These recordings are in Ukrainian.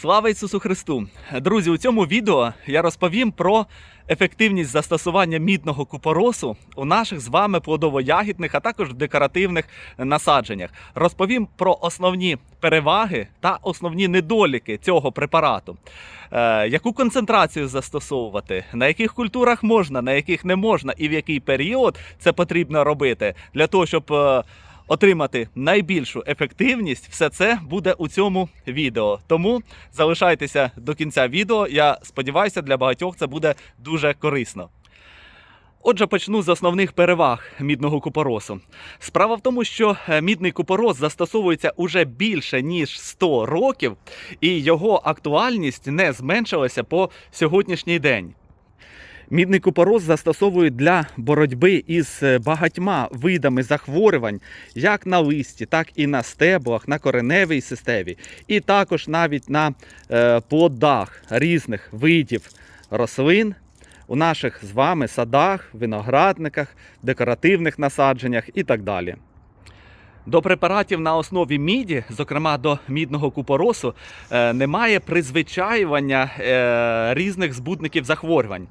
Слава Ісусу Христу! Друзі, у цьому відео я розповім про ефективність застосування мідного купоросу у наших з вами плодово-ягідних, а також декоративних насадженнях. Розповім про основні переваги та основні недоліки цього препарату. Е, яку концентрацію застосовувати, на яких культурах можна, на яких не можна, і в який період це потрібно робити для того, щоб. е, отримати найбільшу ефективність, все це буде у цьому відео. Тому залишайтеся до кінця відео. Я сподіваюся, для багатьох це буде дуже корисно. Отже, почну з основних переваг мідного купоросу. Справа в тому, що е, мідний купорос застосовується уже більше ніж 100 років, і його актуальність не зменшилася по сьогоднішній день. Мідний купорос застосовують для боротьби із е, багатьма видами захворювань, як на листі, так і на стеблах, на кореневій системі, і також навіть на е, плодах різних видів рослин у наших з вами садах, виноградниках, декоративних насадженнях і так далі. До препаратів на основі міді, зокрема до мідного купоросу, е, немає призвичаювання е, різних збудників захворювань.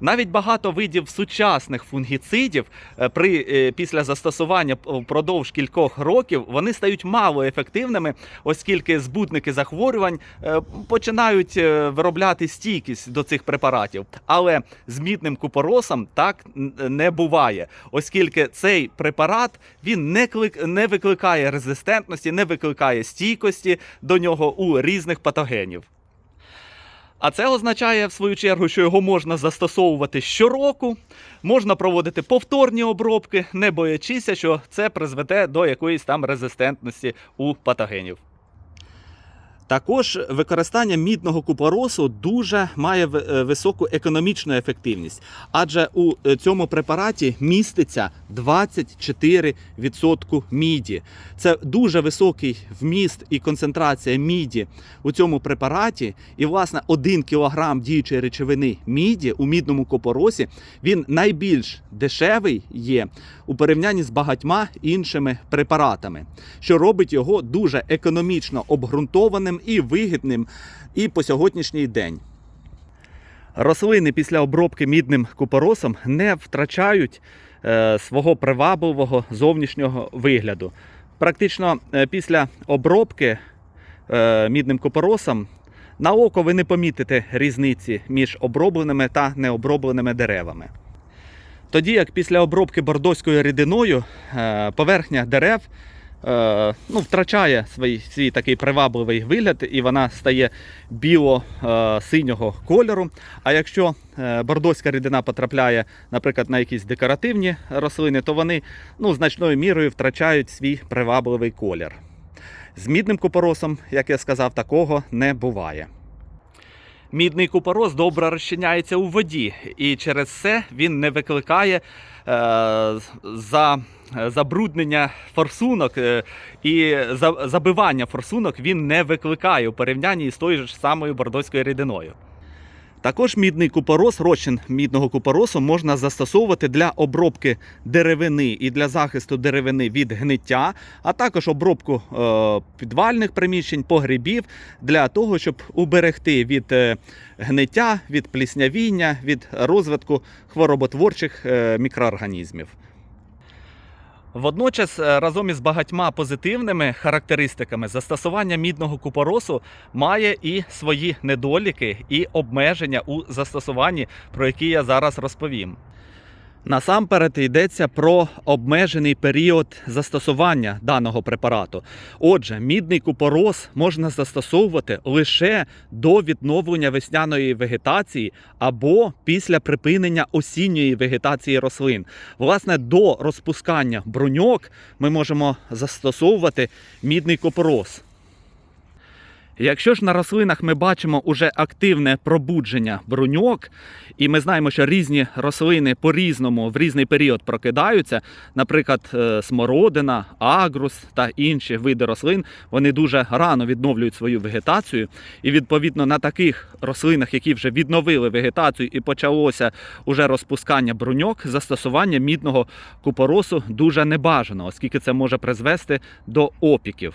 Навіть багато видів сучасних фунгіцидів е, при, після застосування впродовж кількох років вони стають мало ефективними, оскільки збудники захворювань починають виробляти стійкість до цих препаратів. Але з мідним купоросом так не буває, оскільки цей препарат він не, клик, не викликає резистентності, не викликає стійкості до нього у різних патогенів. А це означає, в свою чергу, що його можна застосовувати щороку, можна проводити повторні обробки, не боячися, що це призведе до якоїсь там резистентності у патогенів. Також використання мідного купоросу дуже має е, високу економічну ефективність, адже у е, цьому препараті міститься 24% міді. Це дуже високий вміст і концентрація міді у цьому препараті. І, власне, 1 кг діючої речовини міді у мідному купоросі він найбільш дешевий є у порівнянні з багатьма іншими препаратами, що робить його дуже економічно обґрунтованим і вигідним і по сьогоднішній день. Рослини після обробки мідним купоросом не втрачають е, свого привабливого зовнішнього вигляду. Практично е, після обробки е, мідним купоросом на око ви не помітите різниці між обробленими та необробленими деревами. Тоді як після обробки бордоською рідиною е, поверхня дерев е, ну, втрачає свій, свій такий привабливий вигляд, і вона стає біло-синього кольору. А якщо е, бордоська рідина потрапляє, наприклад, на якісь декоративні рослини, то вони ну, значною мірою втрачають свій привабливий колір. З мідним купоросом, як я сказав, такого не буває. Мідний купорос добре розчиняється у воді, і через це він не викликає е, за, забруднення форсунок е, і забивання форсунок він не викликає у порівнянні з тою ж самою бордоською рідиною. Також мідний купорос, розчин мідного купоросу можна застосовувати для обробки деревини і для захисту деревини від гниття, а також обробку е, підвальних приміщень, погрібів для того, щоб уберегти від е, гниття, від пліснявіння, від розвитку хвороботворчих е, мікроорганізмів. Водночас, е, разом із багатьма позитивними характеристиками, застосування мідного купоросу має і свої недоліки і обмеження у застосуванні, про які я зараз розповім. Насамперед йдеться про обмежений період застосування даного препарату. Отже, мідний купорос можна застосовувати лише до відновлення весняної вегетації або після припинення осінньої вегетації рослин. Власне, до розпускання бруньок ми можемо застосовувати мідний купорос. Якщо ж на рослинах ми бачимо уже активне пробудження бруньок, і ми знаємо, що різні рослини по-різному в різний період прокидаються, наприклад, е, смородина, агрус та інші види рослин, вони дуже рано відновлюють свою вегетацію. І відповідно на таких рослинах, які вже відновили вегетацію і почалося уже розпускання бруньок, застосування мідного купоросу дуже небажано, оскільки це може призвести до опіків.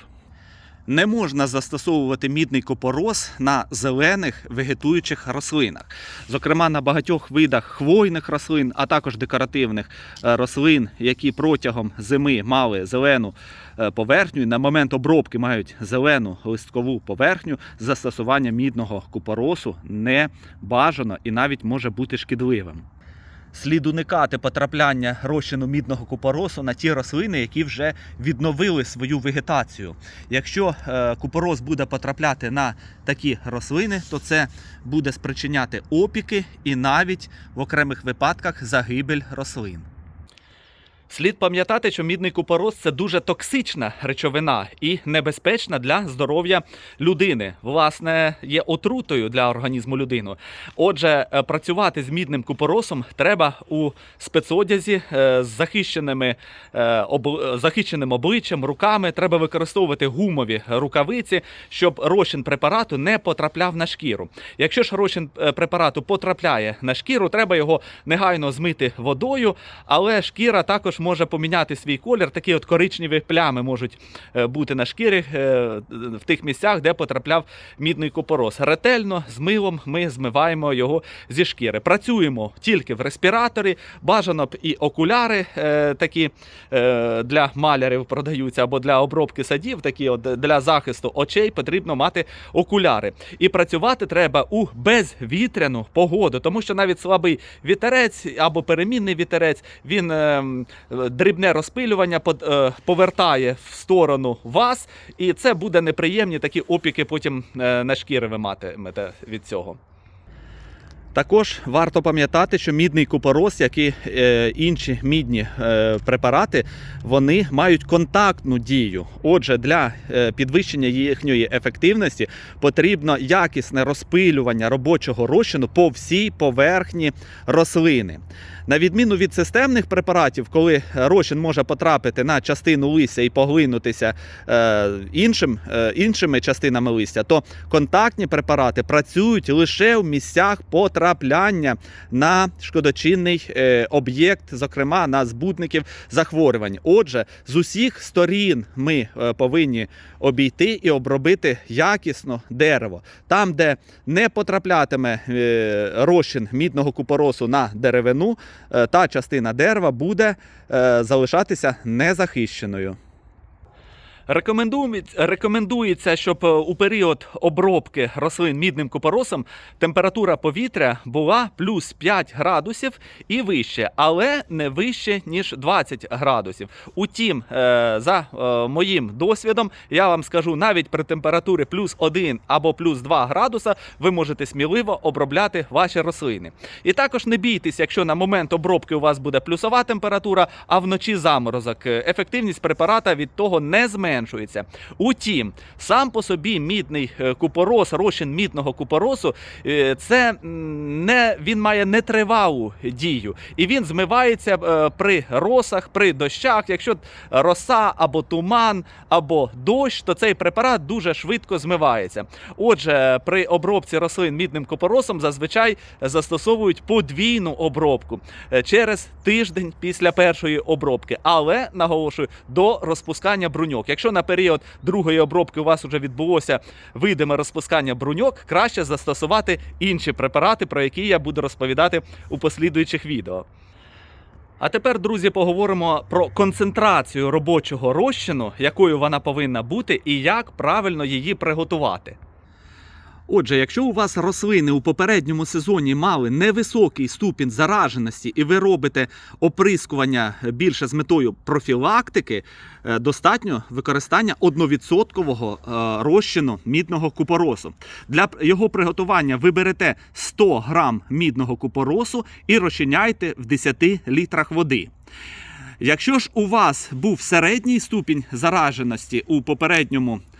Не можна застосовувати мідний купорос на зелених вегетуючих рослинах, зокрема на багатьох видах хвойних рослин, а також декоративних е, рослин, які протягом зими мали зелену е, поверхню і на момент обробки мають зелену листкову поверхню. Застосування мідного купоросу не бажано і навіть може бути шкідливим. Слід уникати потрапляння розчину мідного купоросу на ті рослини, які вже відновили свою вегетацію. Якщо е, купорос буде потрапляти на такі рослини, то це буде спричиняти опіки і навіть в окремих випадках загибель рослин. Слід пам'ятати, що мідний купорос це дуже токсична речовина і небезпечна для здоров'я людини. Власне, є отрутою для організму людини. Отже, е, працювати з мідним купоросом треба у спецодязі е, з захищеними, е, захищеним обличчям, руками. Треба використовувати гумові рукавиці, щоб розчин препарату не потрапляв на шкіру. Якщо ж розчин препарату потрапляє на шкіру, треба його негайно змити водою, але шкіра також може поміняти свій колір. Такі от коричневі плями можуть е, бути на шкірі е, в тих місцях, де потрапляв мідний купорос. Ретельно з милом ми змиваємо його зі шкіри. Працюємо тільки в респіраторі. Бажано б і окуляри е, такі для малярів продаються або для обробки садів, такі от для захисту очей потрібно мати окуляри. І працювати треба у безвітряну погоду, тому що навіть слабий вітерець або перемінний вітерець він е, м, дрібне розпилювання е, повертає в сторону вас, і це буде неприємні такі опіки потім е, на шкіри ви матимете від цього. Також варто пам'ятати, що мідний купорос, як і е, інші мідні е, препарати, вони мають контактну дію. Отже, для е, підвищення їхньої ефективності потрібно якісне розпилювання робочого розчину по всій поверхні рослини. На відміну від системних препаратів, коли розчин може потрапити на частину листя і поглинутися іншим, іншими частинами листя, то контактні препарати працюють лише в місцях потрапляння на шкодочинний е, об'єкт, зокрема на збудників захворювань. Отже, з усіх сторін ми е, повинні обійти і обробити якісно дерево. Там, де не потраплятиме е, розчин мідного купоросу на деревину, та частина дерева буде залишатися незахищеною. Рекомендується, щоб е, у період обробки рослин мідним купоросом температура повітря була плюс 5 градусів і вище, але не вище ніж 20 градусів. Утім, е, за е, моїм досвідом, я вам скажу, навіть при температурі плюс 1 або плюс 2 градуса ви можете сміливо обробляти ваші рослини. І також не бійтесь, якщо на момент обробки у вас буде плюсова температура, а вночі заморозок. Ефективність препарата від того не зменшується. Утім, сам по собі мідний е, купорос, розчин мідного купоросу, е, це не він має нетривалу дію, і він змивається е, при росах, при дощах. Якщо роса або туман, або дощ, то цей препарат дуже швидко змивається. Отже, при обробці рослин мідним купоросом зазвичай застосовують подвійну обробку через тиждень після першої обробки, але наголошую до розпускання бруньок. На період другої обробки у вас вже відбулося видиме розпускання бруньок, краще застосувати інші препарати, про які я буду розповідати у послідуючих відео. А тепер, друзі, поговоримо про концентрацію робочого розчину, якою вона повинна бути, і як правильно її приготувати. Отже, якщо у вас рослини у попередньому сезоні мали невисокий ступінь зараженості, і ви робите оприскування більше з метою профілактики, е, достатньо використання 1% е, розчину мідного купоросу. Для його приготування ви берете 100 грам мідного купоросу і розчиняйте в 10 літрах води. Якщо ж у вас був середній ступінь зараженості у попередньому е,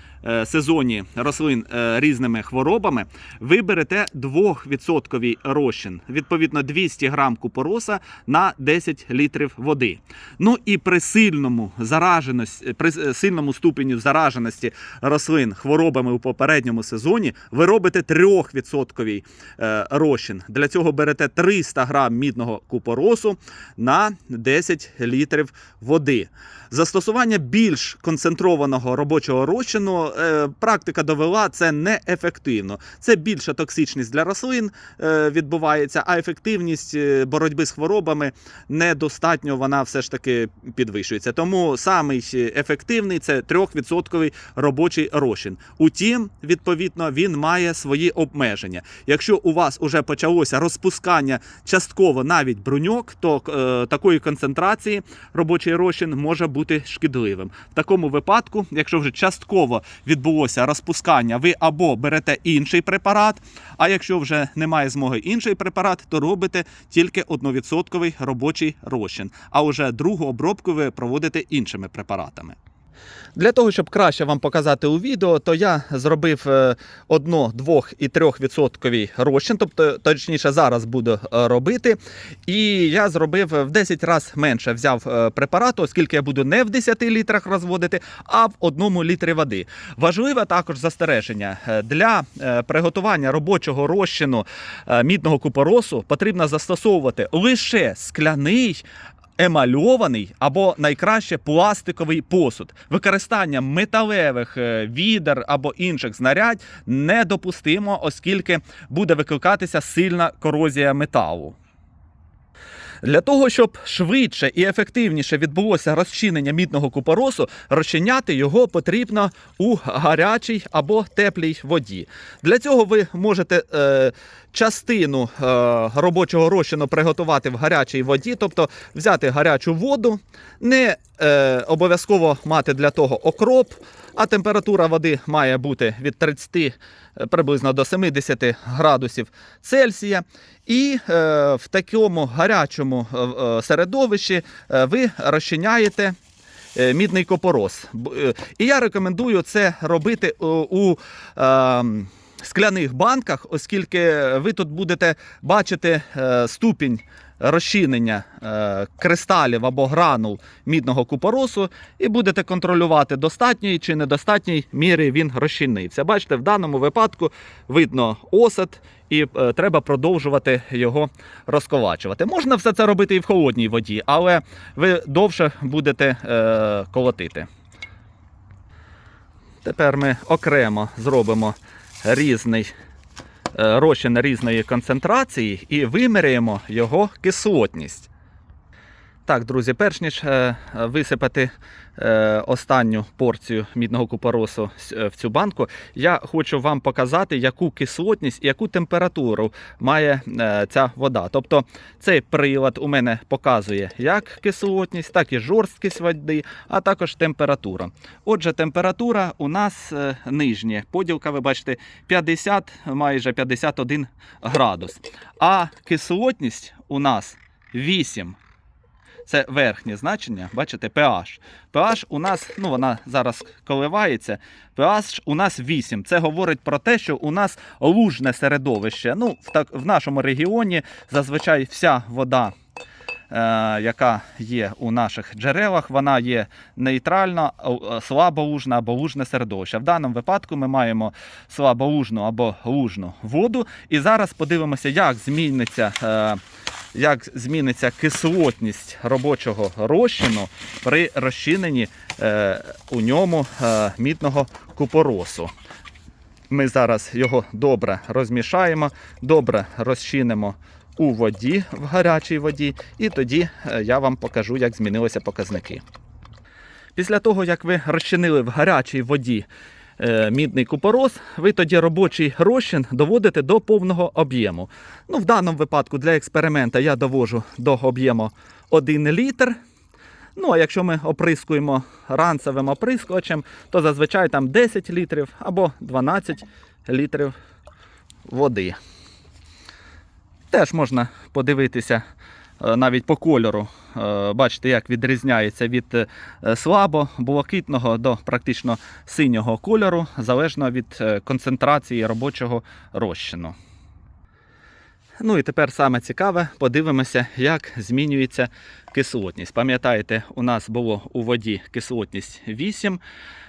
сезоні рослин е, різними хворобами, ви берете 2% розчин, відповідно 200 грам купороса на 10 літрів води. Ну і при сильному зараженості, при сильному ступені зараженості рослин хворобами у попередньому сезоні, ви робите 3% е, розчин. Для цього берете 300 грам мідного купоросу на 10 літрів води. Застосування більш концентрованого робочого розчину е, практика довела це неефективно. Це більша токсичність для рослин е, відбувається, а ефективність е, боротьби з хворобами недостатньо вона все ж таки підвищується. Тому самий ефективний це 3% робочий розчин. Утім, відповідно, він має свої обмеження. Якщо у вас уже почалося розпускання частково навіть бруньок, то е, такої концентрації робочий розчин може бути шкідливим. В такому випадку, якщо вже частково відбулося розпускання, ви або берете інший препарат, а якщо вже немає змоги інший препарат, то робите тільки 1% робочий розчин. А вже другу обробку ви проводите іншими препаратами. Для того, щоб краще вам показати у відео, то я зробив 1, 2 і 3% розчин, тобто точніше зараз буду е, робити. І я зробив в 10 разів менше взяв е, препарату, оскільки я буду не в 10 літрах розводити, а в 1 літрі води. Важливе також застереження Е, для е, приготування робочого розчину е, мідного купоросу потрібно застосовувати лише скляний емальований або найкраще пластиковий посуд. Використання металевих е, відер або інших знарядь недопустимо, оскільки буде викликатися сильна корозія металу. Для того, щоб швидше і ефективніше відбулося розчинення мідного купоросу, розчиняти його потрібно у гарячій або теплій воді. Для цього ви можете е, частину е, робочого розчину приготувати в гарячій воді, тобто взяти гарячу воду, не е, обов'язково мати для того окроп, а температура води має бути від 30 е, приблизно до 70 градусів Цельсія. І е, в такому гарячому е, е, середовищі е, ви розчиняєте е, мідний копорос. Е, І я рекомендую це робити у, у е, скляних банках, оскільки ви тут будете бачити е, ступінь розчинення е, кристалів або гранул мідного купоросу, і будете контролювати, достатньої чи недостатньої міри він розчинився. Бачите, в даному випадку видно осад, і е, треба продовжувати його розковачувати. Можна все це робити і в холодній воді, але ви довше будете е, колотити. Тепер ми окремо зробимо різний розчин різної концентрації і виміряємо його кислотність. Так, друзі, перш ніж е, висипати е, останню порцію мідного купоросу е, в цю банку, я хочу вам показати, яку кислотність і яку температуру має ця вода. Тобто цей прилад у мене показує як кислотність, так і жорсткість води, а також температура. Отже, температура у нас нижня. Поділка, ви бачите, 50, майже 51 градус. А кислотність у нас 8. Це верхнє значення, бачите, pH. pH у нас, ну вона зараз коливається. pH у нас 8. Це говорить про те, що у нас лужне середовище. Ну, в, так, в нашому регіоні зазвичай вся вода, е, яка є у наших джерелах, вона є нейтральна, е, слаболужна або лужне середовище. В даному випадку ми маємо слаболужну або лужну воду. І зараз подивимося, як зміниться. Як зміниться кислотність робочого розчину при розчиненні е, у ньому е, мідного купоросу. Ми зараз його добре розмішаємо, добре розчинимо у воді, в гарячій воді, і тоді е, я вам покажу, як змінилися показники. Після того, як ви розчинили в гарячій воді мідний купорос, ви тоді робочий розчин доводите до повного об'єму. Ну, в даному випадку для експеримента я довожу до об'єму 1 літр. Ну, а якщо ми оприскуємо ранцевим оприскувачем, то зазвичай там 10 літрів або 12 літрів води. Теж можна подивитися е, навіть по кольору. Е, Бачите, як відрізняється від е, слабо блакитного до практично синього кольору, залежно від е, концентрації робочого розчину. Ну і тепер саме цікаве, подивимося, як змінюється кислотність. Пам'ятаєте, у нас було у воді кислотність 8.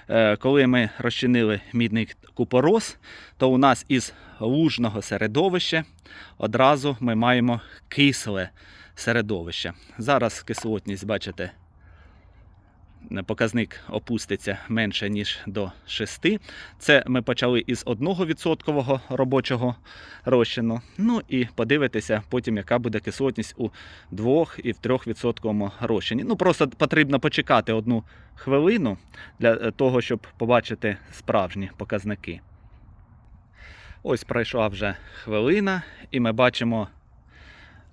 Е, Коли ми розчинили мідний купорос, то у нас із лужного середовища одразу ми маємо кисле середовище. Зараз кислотність, бачите, показник опуститься менше, ніж до 6. Це ми почали із 1% робочого розчину. Ну і подивитися потім, яка буде кислотність у 2 і в 3% розчині. Ну просто потрібно почекати одну хвилину для е, того, щоб побачити справжні показники. Ось пройшла вже хвилина, і ми бачимо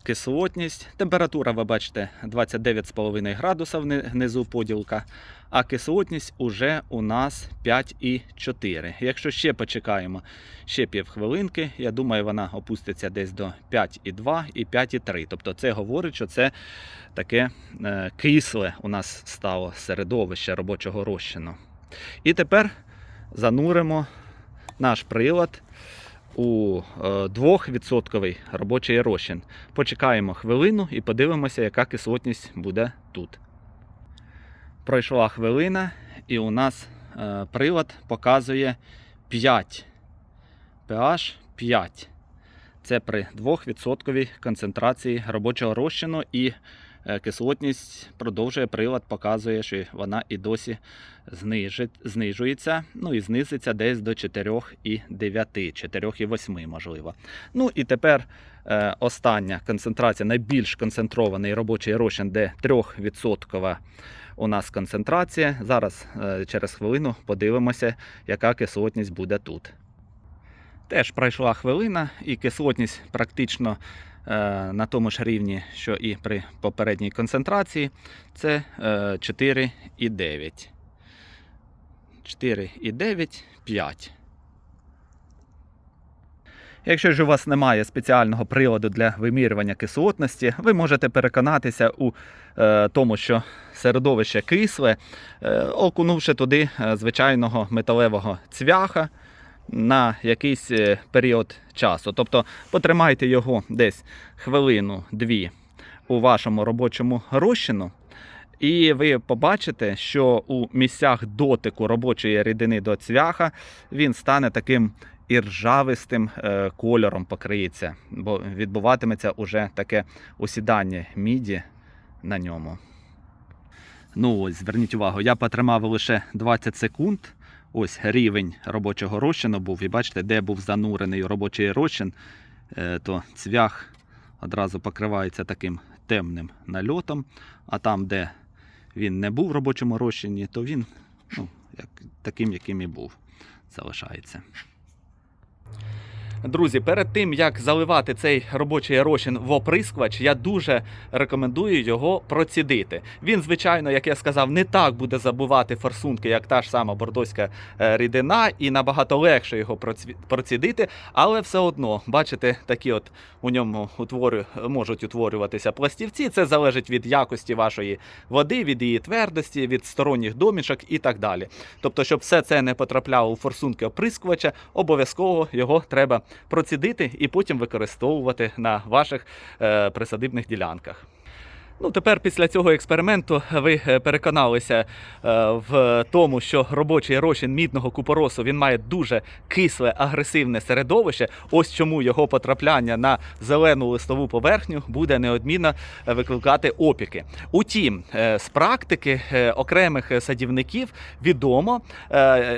кислотність. Температура, ви бачите, 29,5 градуса внизу поділка, а кислотність уже у нас 5,4. Якщо ще почекаємо ще півхвилинки, я думаю, вона опуститься десь до 5,2 і 5,3. Тобто це говорить, що це таке е, кисле у нас стало середовище робочого розчину. І тепер зануримо наш прилад у е, 2% робочий розчин. Почекаємо хвилину і подивимося, яка кислотність буде тут. Пройшла хвилина, і у нас е, прилад показує 5. pH 5. Це при 2% концентрації робочого розчину і е, кислотність продовжує прилад, показує, що вона і досі знижується, ну і знизиться десь до 4,9, 4,8 можливо. Ну і тепер е, остання концентрація, найбільш концентрований робочий розчин, де 3% у нас концентрація. Зараз е, через хвилину подивимося, яка кислотність буде тут. Теж пройшла хвилина, і кислотність практично е, на тому ж рівні, що і при попередній концентрації, це е, 4,9. 4,9, 5. Якщо ж у вас немає спеціального приладу для вимірювання кислотності, ви можете переконатися у е, тому, що середовище кисле, е, окунувши туди е, звичайного металевого цвяха на якийсь е, період часу. Тобто потримайте його десь хвилину-дві у вашому робочому розчину. І ви побачите, що у місцях дотику робочої рідини до цвяха він стане таким іржавистим е, кольором покриється, бо відбуватиметься уже таке осідання міді на ньому. Ну ось, зверніть увагу, я потримав лише 20 секунд. Ось рівень робочого розчину був. І бачите, де був занурений робочий розчин, е, то цвях одразу покривається таким темним нальотом. А там, де він не був в робочому розчині, то він ну, як, таким, яким і був, залишається. Друзі, перед тим як заливати цей робочий розчин в оприскувач, я дуже рекомендую його процідити. Він, звичайно, як я сказав, не так буде забувати форсунки, як та ж сама бордоська е, рідина, і набагато легше його процідити, але все одно, бачите, такі от у ньому утвори можуть утворюватися пластівці. Це залежить від якості вашої води, від її твердості, від сторонніх домішок і так далі. Тобто, щоб все це не потрапляло у форсунки оприскувача, обов'язково його треба процідити і потім використовувати на ваших е, присадибних ділянках. Ну, тепер після цього експерименту ви е, переконалися е, в тому, що робочий розчин мідного купоросу він має дуже кисле агресивне середовище. Ось чому його потрапляння на зелену листову поверхню буде неодмінно е, викликати опіки. Утім, з практики окремих садівників відомо,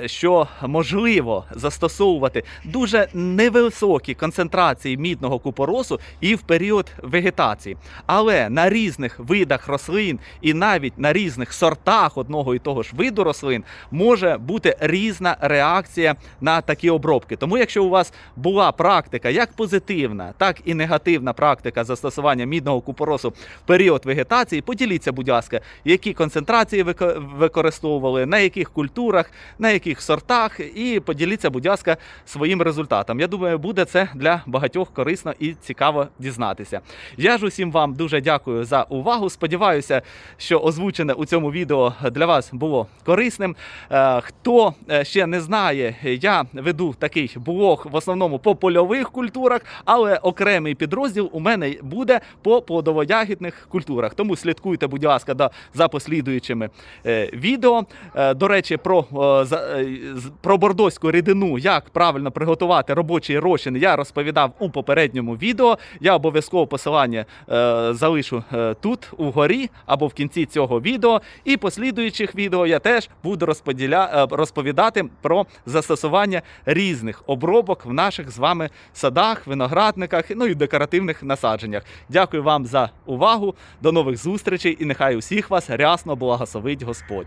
що можливо застосовувати дуже невисокі концентрації мідного купоросу і в період вегетації, але на різних видах рослин і навіть на різних сортах одного і того ж виду рослин може бути різна реакція на такі обробки. Тому, якщо у вас була практика як позитивна, так і негативна практика застосування мідного купоросу в період вегетації, поділіться, будь ласка, які концентрації вико- використовували, на яких культурах, на яких сортах, і поділіться, будь ласка, своїм результатом. Я думаю, буде це для багатьох корисно і цікаво дізнатися. Я ж усім вам дуже дякую за увагу. Сподіваюся, що озвучене у цьому відео для вас було корисним. Е, Хто е, ще не знає, я веду такий блог в основному по польових культурах, але окремий підрозділ у мене буде по плодово-ягідних культурах. Тому слідкуйте, будь ласка, за послідуючими е, відео. До речі, про, про бордоську рідину, як правильно приготувати робочий розчин, я розповідав у попередньому відео. Я обов'язково посилання залишу е, тут угорі або в кінці цього відео. І послідуючих відео я теж буду розподіля... е, розповідати про застосування різних обробок в наших з вами садах, виноградниках, ну і декоративних насадженнях. Дякую вам за увагу. До нових зустрічей і нехай усіх вас рясно благословить Господь.